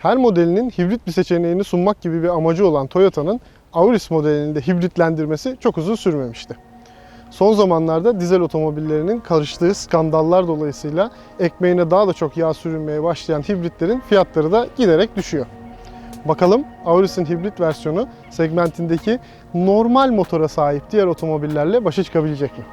Her modelinin hibrit bir seçeneğini sunmak gibi bir amacı olan Toyota'nın Auris modelini de hibritlendirmesi çok uzun sürmemişti. Son zamanlarda dizel otomobillerinin karıştığı skandallar dolayısıyla ekmeğine daha da çok yağ sürünmeye başlayan hibritlerin fiyatları da giderek düşüyor. Bakalım Auris'in hibrit versiyonu segmentindeki normal motora sahip diğer otomobillerle başa çıkabilecek mi?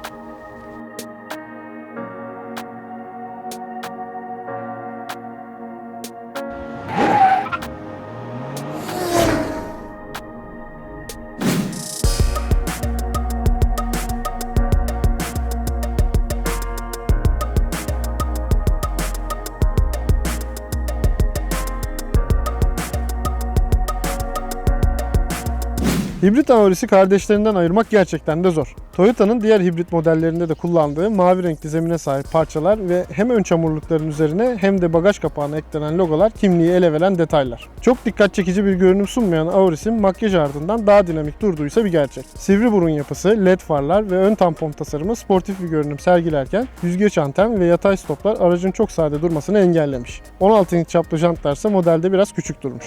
Hibrit Auris'i kardeşlerinden ayırmak gerçekten de zor. Toyota'nın diğer hibrit modellerinde de kullandığı mavi renkli zemine sahip parçalar ve hem ön çamurlukların üzerine hem de bagaj kapağına eklenen logolar kimliği ele veren detaylar. Çok dikkat çekici bir görünüm sunmayan Auris'in makyaj ardından daha dinamik durduysa bir gerçek. Sivri burun yapısı, led farlar ve ön tampon tasarımı sportif bir görünüm sergilerken yüzgeç anten ve yatay stoplar aracın çok sade durmasını engellemiş. 16 inç çaplı jantlarsa modelde biraz küçük durmuş.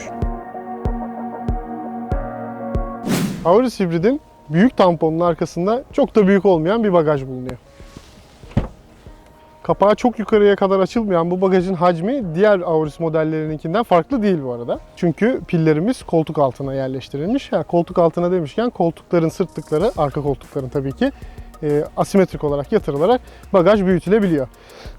Auris hibridin büyük tamponun arkasında çok da büyük olmayan bir bagaj bulunuyor. Kapağı çok yukarıya kadar açılmayan bu bagajın hacmi diğer Auris modellerininkinden farklı değil bu arada. Çünkü pillerimiz koltuk altına yerleştirilmiş. Yani koltuk altına demişken koltukların sırtlıkları, arka koltukların tabii ki e, asimetrik olarak yatırılarak bagaj büyütülebiliyor.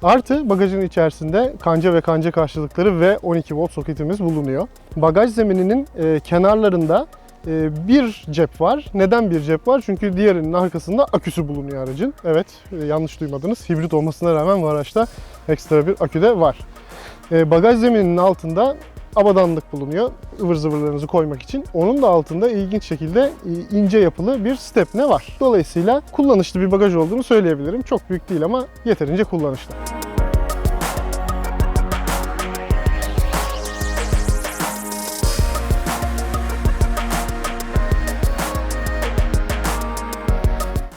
Artı bagajın içerisinde kanca ve kanca karşılıkları ve 12 volt soketimiz bulunuyor. Bagaj zemininin e, kenarlarında bir cep var. Neden bir cep var? Çünkü diğerinin arkasında aküsü bulunuyor aracın. Evet, e, yanlış duymadınız. Hibrit olmasına rağmen bu araçta ekstra bir akü de var. E, Bagaj zemininin altında abadanlık bulunuyor ıvır zıvırlarınızı koymak için. Onun da altında ilginç şekilde e, ince yapılı bir stepne var. Dolayısıyla kullanışlı bir bagaj olduğunu söyleyebilirim. Çok büyük değil ama yeterince kullanışlı.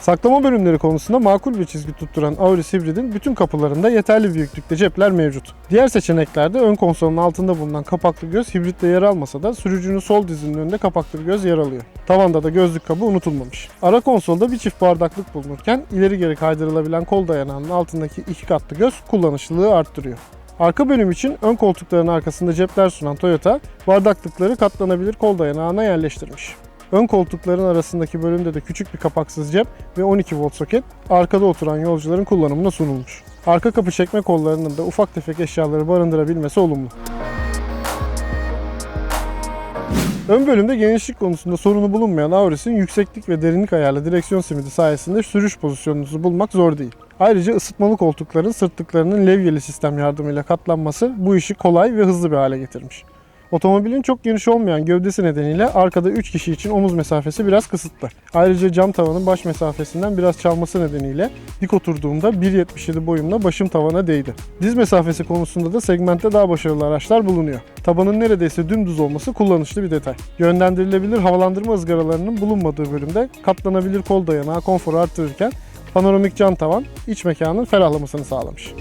Saklama bölümleri konusunda makul bir çizgi tutturan Auris Hybrid'in bütün kapılarında yeterli büyüklükte cepler mevcut. Diğer seçeneklerde ön konsolun altında bulunan kapaklı göz hibritte yer almasa da sürücünün sol dizinin önünde kapaklı göz yer alıyor. Tavanda da gözlük kabı unutulmamış. Ara konsolda bir çift bardaklık bulunurken ileri geri kaydırılabilen kol dayanağının altındaki iki katlı göz kullanışlılığı arttırıyor. Arka bölüm için ön koltukların arkasında cepler sunan Toyota, bardaklıkları katlanabilir kol dayanağına yerleştirmiş. Ön koltukların arasındaki bölümde de küçük bir kapaksız cep ve 12 volt soket arkada oturan yolcuların kullanımına sunulmuş. Arka kapı çekme kollarının da ufak tefek eşyaları barındırabilmesi olumlu. Ön bölümde genişlik konusunda sorunu bulunmayan Auris'in yükseklik ve derinlik ayarlı direksiyon simidi sayesinde sürüş pozisyonunuzu bulmak zor değil. Ayrıca ısıtmalı koltukların sırtlıklarının levyeli sistem yardımıyla katlanması bu işi kolay ve hızlı bir hale getirmiş. Otomobilin çok geniş olmayan gövdesi nedeniyle arkada 3 kişi için omuz mesafesi biraz kısıtlı. Ayrıca cam tavanın baş mesafesinden biraz çalması nedeniyle dik oturduğumda 1.77 boyumla başım tavana değdi. Diz mesafesi konusunda da segmentte daha başarılı araçlar bulunuyor. Tabanın neredeyse dümdüz olması kullanışlı bir detay. Yönlendirilebilir havalandırma ızgaralarının bulunmadığı bölümde katlanabilir kol dayanağı konforu arttırırken panoramik cam tavan iç mekanın ferahlamasını sağlamış.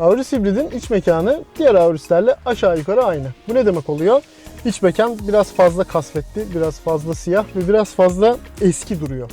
Auris hibridin iç mekanı diğer Auris'lerle aşağı yukarı aynı. Bu ne demek oluyor? İç mekan biraz fazla kasvetli, biraz fazla siyah ve biraz fazla eski duruyor.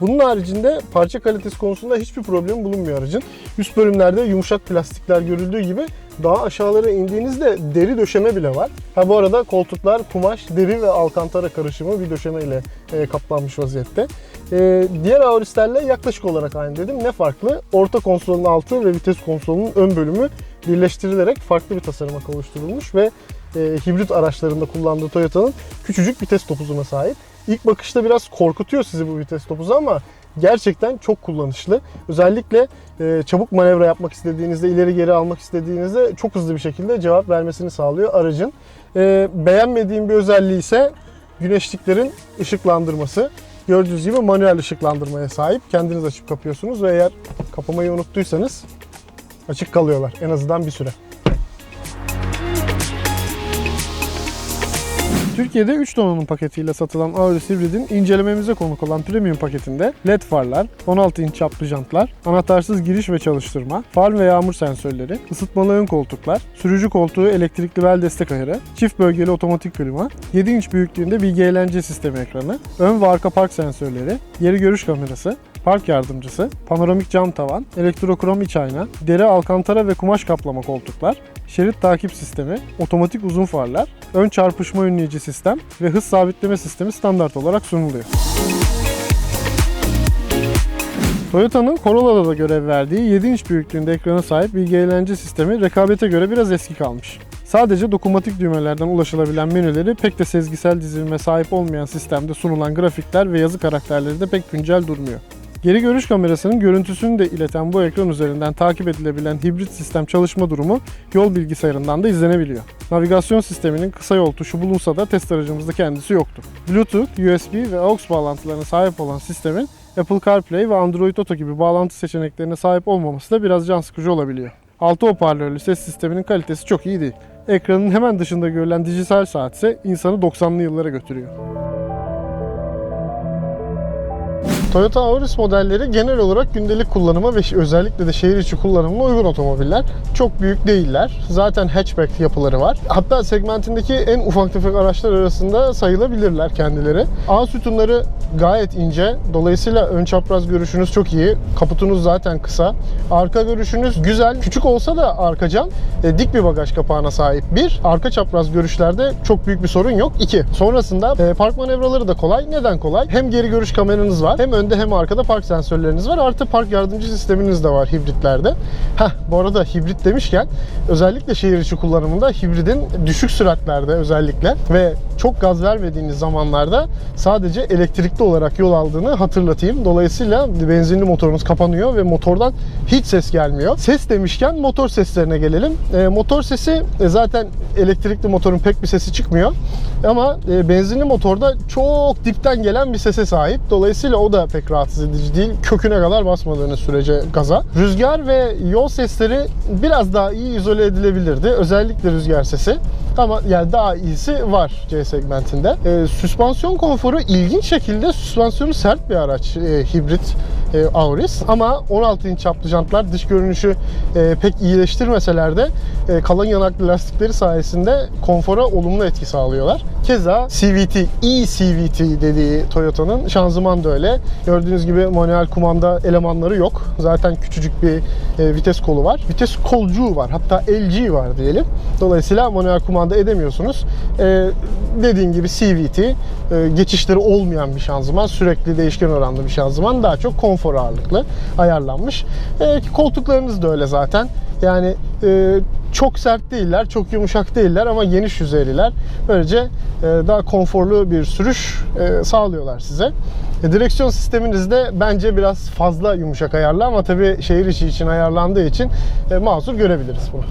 Bunun haricinde parça kalitesi konusunda hiçbir problem bulunmuyor aracın. Üst bölümlerde yumuşak plastikler görüldüğü gibi daha aşağılara indiğinizde deri döşeme bile var. Ha bu arada koltuklar kumaş, deri ve alkantara karışımı bir döşeme ile e, kaplanmış vaziyette. E, diğer Auris'lerle yaklaşık olarak aynı dedim. Ne farklı? Orta konsolun altı ve vites konsolunun ön bölümü birleştirilerek farklı bir tasarıma kavuşturulmuş ve e, hibrit araçlarında kullandığı Toyota'nın küçücük vites topuzuna sahip. İlk bakışta biraz korkutuyor sizi bu vites topuzu ama gerçekten çok kullanışlı. Özellikle e, çabuk manevra yapmak istediğinizde, ileri geri almak istediğinizde çok hızlı bir şekilde cevap vermesini sağlıyor aracın. E, beğenmediğim bir özelliği ise güneşliklerin ışıklandırması. Gördüğünüz gibi manuel ışıklandırmaya sahip. Kendiniz açıp kapıyorsunuz ve eğer kapamayı unuttuysanız açık kalıyorlar en azından bir süre. Türkiye'de 3 donanım paketiyle satılan Auris Hybrid'in incelememize konuk olan premium paketinde LED farlar, 16 inç çaplı jantlar, anahtarsız giriş ve çalıştırma, far ve yağmur sensörleri, ısıtmalı ön koltuklar, sürücü koltuğu elektrikli bel destek ayarı, çift bölgeli otomatik klima, 7 inç büyüklüğünde bilgi eğlence sistemi ekranı, ön ve arka park sensörleri, geri görüş kamerası, park yardımcısı, panoramik cam tavan, elektrokrom iç ayna, deri alkantara ve kumaş kaplama koltuklar, şerit takip sistemi, otomatik uzun farlar, ön çarpışma önleyici sistem ve hız sabitleme sistemi standart olarak sunuluyor. Toyota'nın Corolla'da da görev verdiği 7 inç büyüklüğünde ekrana sahip bilgi eğlence sistemi rekabete göre biraz eski kalmış. Sadece dokunmatik düğmelerden ulaşılabilen menüleri pek de sezgisel dizilime sahip olmayan sistemde sunulan grafikler ve yazı karakterleri de pek güncel durmuyor. Geri görüş kamerasının görüntüsünü de ileten bu ekran üzerinden takip edilebilen hibrit sistem çalışma durumu yol bilgisayarından da izlenebiliyor. Navigasyon sisteminin kısa yol tuşu bulunsa da test aracımızda kendisi yoktu. Bluetooth, USB ve AUX bağlantılarına sahip olan sistemin Apple CarPlay ve Android Auto gibi bağlantı seçeneklerine sahip olmaması da biraz can sıkıcı olabiliyor. 6 hoparlörlü ses sisteminin kalitesi çok iyi değil. Ekranın hemen dışında görülen dijital saat ise insanı 90'lı yıllara götürüyor. Toyota Auris modelleri genel olarak gündelik kullanıma ve özellikle de şehir içi kullanımına uygun otomobiller. Çok büyük değiller. Zaten hatchback yapıları var. Hatta segmentindeki en ufak tefek araçlar arasında sayılabilirler kendileri. A sütunları gayet ince. Dolayısıyla ön çapraz görüşünüz çok iyi. Kaputunuz zaten kısa. Arka görüşünüz güzel. Küçük olsa da arka cam e, dik bir bagaj kapağına sahip. Bir, arka çapraz görüşlerde çok büyük bir sorun yok. İki, sonrasında e, park manevraları da kolay. Neden kolay? Hem geri görüş kameranız var. Hem önde hem arkada park sensörleriniz var. Artı park yardımcı sisteminiz de var hibritlerde. Heh, bu arada hibrit demişken özellikle şehir içi kullanımında hibridin düşük süratlerde özellikle ve çok gaz vermediğiniz zamanlarda sadece elektrikli olarak yol aldığını hatırlatayım. Dolayısıyla benzinli motorunuz kapanıyor ve motordan hiç ses gelmiyor. Ses demişken motor seslerine gelelim. E, motor sesi e, zaten elektrikli motorun pek bir sesi çıkmıyor. Ama e, benzinli motorda çok dipten gelen bir sese sahip. Dolayısıyla o da pek rahatsız edici değil. Köküne kadar basmadığınız sürece gaza. Rüzgar ve yol sesleri biraz daha iyi izole edilebilirdi. Özellikle rüzgar sesi. Ama yani daha iyisi var C segmentinde. E, süspansiyon konforu ilginç şekilde süspansiyonu sert bir araç. E, hibrit e, Auris. Ama 16 inç çaplı jantlar dış görünüşü e, pek iyileştirmeseler de e, kalın yanaklı lastikleri sayesinde konfora olumlu etki sağlıyorlar. Keza CVT, e-CVT dediği Toyota'nın şanzıman da öyle. Gördüğünüz gibi manuel kumanda elemanları yok. Zaten küçücük bir e, vites kolu var. Vites kolcuğu var. Hatta LG var diyelim. Dolayısıyla manuel kumanda edemiyorsunuz. E, dediğim gibi CVT e, geçişleri olmayan bir şanzıman. Sürekli değişken oranlı bir şanzıman. Daha çok konfor ağırlıklı ayarlanmış. E, koltuklarınız da öyle zaten. Yani e, çok sert değiller, çok yumuşak değiller ama geniş yüzeyliler. Böylece e, daha konforlu bir sürüş e, sağlıyorlar size. E, direksiyon sisteminiz de bence biraz fazla yumuşak ayarlı ama tabii şehir içi için ayarlandığı için e, mazur görebiliriz bunu.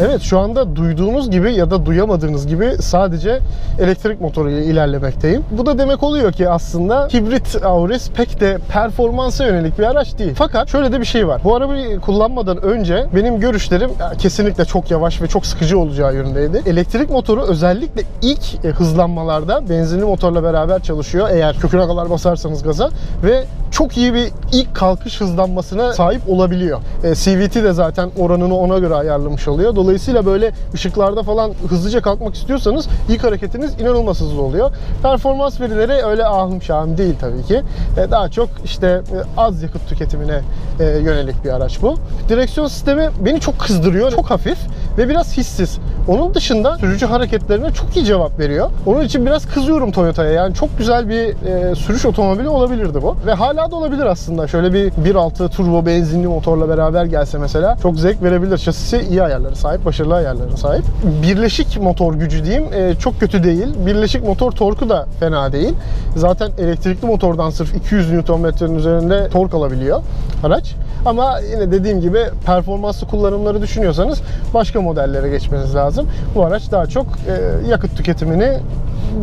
Evet şu anda duyduğunuz gibi ya da duyamadığınız gibi sadece elektrik motoruyla ilerlemekteyim. Bu da demek oluyor ki aslında hibrit Auris pek de performansa yönelik bir araç değil. Fakat şöyle de bir şey var. Bu arabayı kullanmadan önce benim görüşlerim kesinlikle çok yavaş ve çok sıkıcı olacağı yönündeydi. Elektrik motoru özellikle ilk hızlanmalarda benzinli motorla beraber çalışıyor. Eğer köküne kadar basarsanız gaza ve çok iyi bir ilk kalkış hızlanmasına sahip olabiliyor. E, CVT de zaten oranını ona göre ayarlamış oluyor. Dolayısıyla böyle ışıklarda falan hızlıca kalkmak istiyorsanız ilk hareketiniz inanılmaz hızlı oluyor. Performans verileri öyle ahım şahım değil tabii ki. E, daha çok işte e, az yakıt tüketimine e, yönelik bir araç bu. Direksiyon sistemi beni çok kızdırıyor. Çok hafif ve biraz hissiz. Onun dışında sürücü hareketlerine çok iyi cevap veriyor. Onun için biraz kızıyorum Toyota'ya. Yani çok güzel bir e, sürüş otomobili olabilirdi bu. Ve hala da olabilir aslında. Şöyle bir 1.6 turbo benzinli motorla beraber gelse mesela çok zevk verebilir. Şasisi iyi ayarları sahip, başarılı ayarlarına sahip. Birleşik motor gücü diyeyim e, çok kötü değil. Birleşik motor torku da fena değil. Zaten elektrikli motordan sırf 200 Nm'nin üzerinde tork alabiliyor araç. Ama yine dediğim gibi performanslı kullanımları düşünüyorsanız başka modellere geçmeniz lazım. Bu araç daha çok e, yakıt tüketimini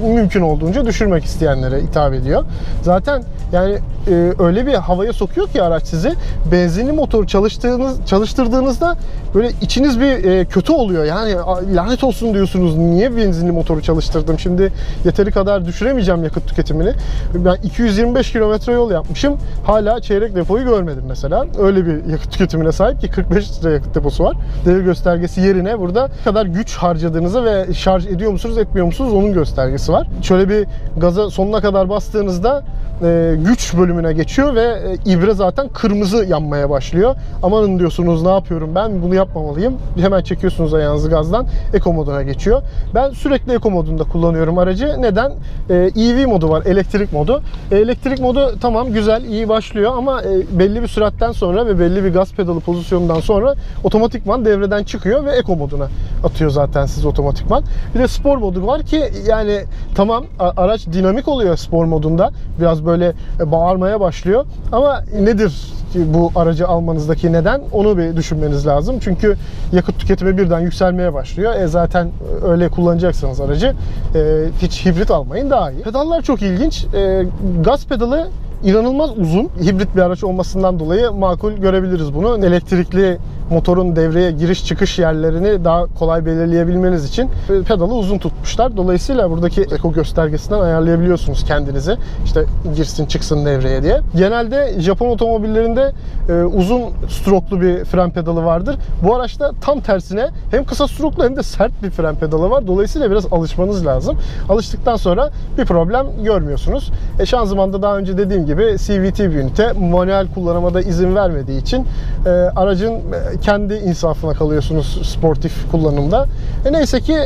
mümkün olduğunca düşürmek isteyenlere hitap ediyor. Zaten yani e, öyle bir havaya sokuyor ki araç sizi. Benzinli motor çalıştığınız çalıştırdığınızda böyle içiniz bir e, kötü oluyor. Yani "Aa, lanet olsun diyorsunuz. Niye benzinli motoru çalıştırdım? Şimdi yeteri kadar düşüremeyeceğim yakıt tüketimini. Ben 225 kilometre yol yapmışım. Hala çeyrek depoyu görmedim mesela. Öyle bir yakıt tüketimine sahip ki 45 litre yakıt deposu var. Devir göstergesi yerine burada ne kadar güç harcadığınızı ve şarj ediyor musunuz etmiyor musunuz onun göstergesi var. Şöyle bir gaza sonuna kadar bastığınızda e, güç bölümüne geçiyor ve e, ibre zaten kırmızı yanmaya başlıyor. Amanın diyorsunuz ne yapıyorum ben bunu yapmamalıyım. Hemen çekiyorsunuz ayağınızı gazdan Eco moduna geçiyor. Ben sürekli Eco modunda kullanıyorum aracı. Neden? E, EV modu var, elektrik modu. E, elektrik modu tamam güzel, iyi başlıyor ama e, belli bir süratten sonra ve belli bir gaz pedalı pozisyonundan sonra otomatikman devreden çıkıyor ve Eco moduna atıyor zaten siz otomatikman. Bir de spor modu var ki yani tamam araç dinamik oluyor spor modunda. Biraz böyle e, bağırmaya başlıyor. Ama nedir bu aracı almanızdaki neden? Onu bir düşünmeniz lazım. Çünkü yakıt tüketimi birden yükselmeye başlıyor. E zaten öyle kullanacaksanız aracı e, hiç hibrit almayın daha iyi. Pedallar çok ilginç. E, gaz pedalı inanılmaz uzun. Hibrit bir araç olmasından dolayı makul görebiliriz bunu. Elektrikli motorun devreye giriş çıkış yerlerini daha kolay belirleyebilmeniz için pedalı uzun tutmuşlar. Dolayısıyla buradaki eko göstergesinden ayarlayabiliyorsunuz kendinizi. İşte girsin çıksın devreye diye. Genelde Japon otomobillerinde e, uzun stroklu bir fren pedalı vardır. Bu araçta tam tersine hem kısa stroklu hem de sert bir fren pedalı var. Dolayısıyla biraz alışmanız lazım. Alıştıktan sonra bir problem görmüyorsunuz. E, şanzımanda daha önce dediğim gibi CVT bir ünite. Manuel kullanıma da izin vermediği için e, aracın e, kendi insafına kalıyorsunuz sportif kullanımda. E, neyse ki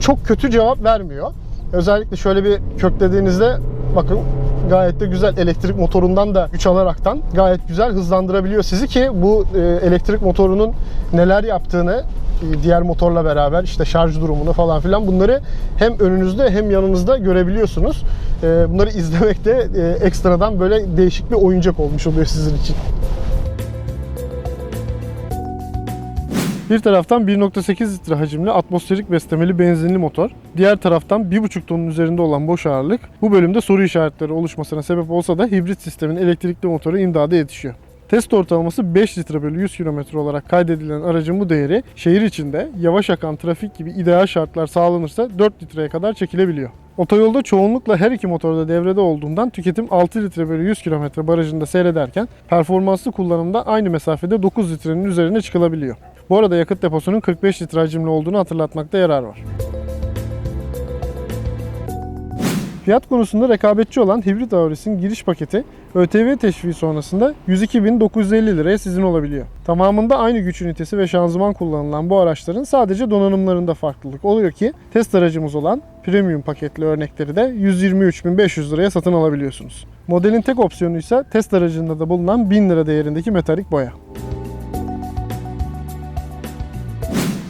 çok kötü cevap vermiyor. Özellikle şöyle bir köklediğinizde bakın gayet de güzel elektrik motorundan da güç alaraktan gayet güzel hızlandırabiliyor sizi ki bu e, elektrik motorunun neler yaptığını e, diğer motorla beraber işte şarj durumunu falan filan bunları hem önünüzde hem yanınızda görebiliyorsunuz. E, Bunları izlemek de e, ekstradan böyle değişik bir oyuncak olmuş oluyor sizin için. Bir taraftan 1.8 litre hacimli atmosferik beslemeli benzinli motor, diğer taraftan 1.5 tonun üzerinde olan boş ağırlık bu bölümde soru işaretleri oluşmasına sebep olsa da hibrit sistemin elektrikli motoru imdada yetişiyor. Test ortalaması 5 litre bölü 100 km olarak kaydedilen aracın bu değeri şehir içinde yavaş akan trafik gibi ideal şartlar sağlanırsa 4 litreye kadar çekilebiliyor. Otoyolda çoğunlukla her iki motor da devrede olduğundan tüketim 6 litre bölü 100 km barajında seyrederken performanslı kullanımda aynı mesafede 9 litrenin üzerine çıkılabiliyor. Bu arada yakıt deposunun 45 litre hacimli olduğunu hatırlatmakta yarar var. Fiyat konusunda rekabetçi olan Hibrit Auris'in giriş paketi ÖTV teşviği sonrasında 102.950 liraya sizin olabiliyor. Tamamında aynı güç ünitesi ve şanzıman kullanılan bu araçların sadece donanımlarında farklılık oluyor ki test aracımız olan premium paketli örnekleri de 123.500 liraya satın alabiliyorsunuz. Modelin tek opsiyonu ise test aracında da bulunan 1000 lira değerindeki metalik boya.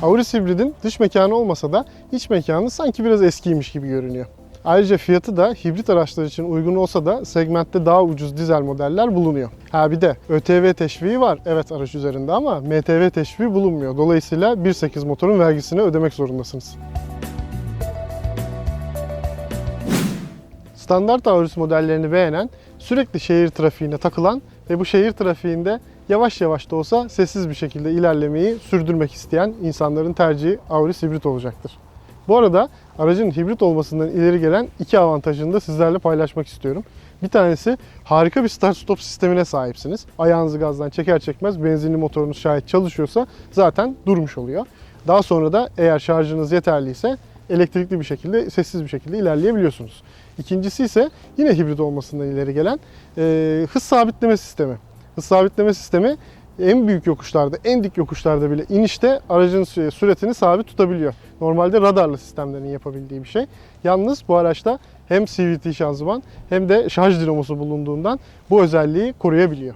Auris hibridin dış mekanı olmasa da iç mekanı sanki biraz eskiymiş gibi görünüyor. Ayrıca fiyatı da hibrit araçlar için uygun olsa da segmentte daha ucuz dizel modeller bulunuyor. Ha bir de ÖTV teşviği var evet araç üzerinde ama MTV teşviği bulunmuyor. Dolayısıyla 1.8 motorun vergisini ödemek zorundasınız. Standart Auris modellerini beğenen, sürekli şehir trafiğine takılan ve bu şehir trafiğinde yavaş yavaş da olsa sessiz bir şekilde ilerlemeyi sürdürmek isteyen insanların tercihi Auris hibrit olacaktır. Bu arada aracın hibrit olmasından ileri gelen iki avantajını da sizlerle paylaşmak istiyorum. Bir tanesi harika bir start stop sistemine sahipsiniz. Ayağınızı gazdan çeker çekmez benzinli motorunuz şayet çalışıyorsa zaten durmuş oluyor. Daha sonra da eğer şarjınız yeterliyse elektrikli bir şekilde, sessiz bir şekilde ilerleyebiliyorsunuz. İkincisi ise yine hibrit olmasından ileri gelen e, hız sabitleme sistemi. Hız sabitleme sistemi en büyük yokuşlarda, en dik yokuşlarda bile inişte aracın sü- süratini sabit tutabiliyor. Normalde radarlı sistemlerin yapabildiği bir şey. Yalnız bu araçta hem CVT şanzıman hem de şarj dinamosu bulunduğundan bu özelliği koruyabiliyor.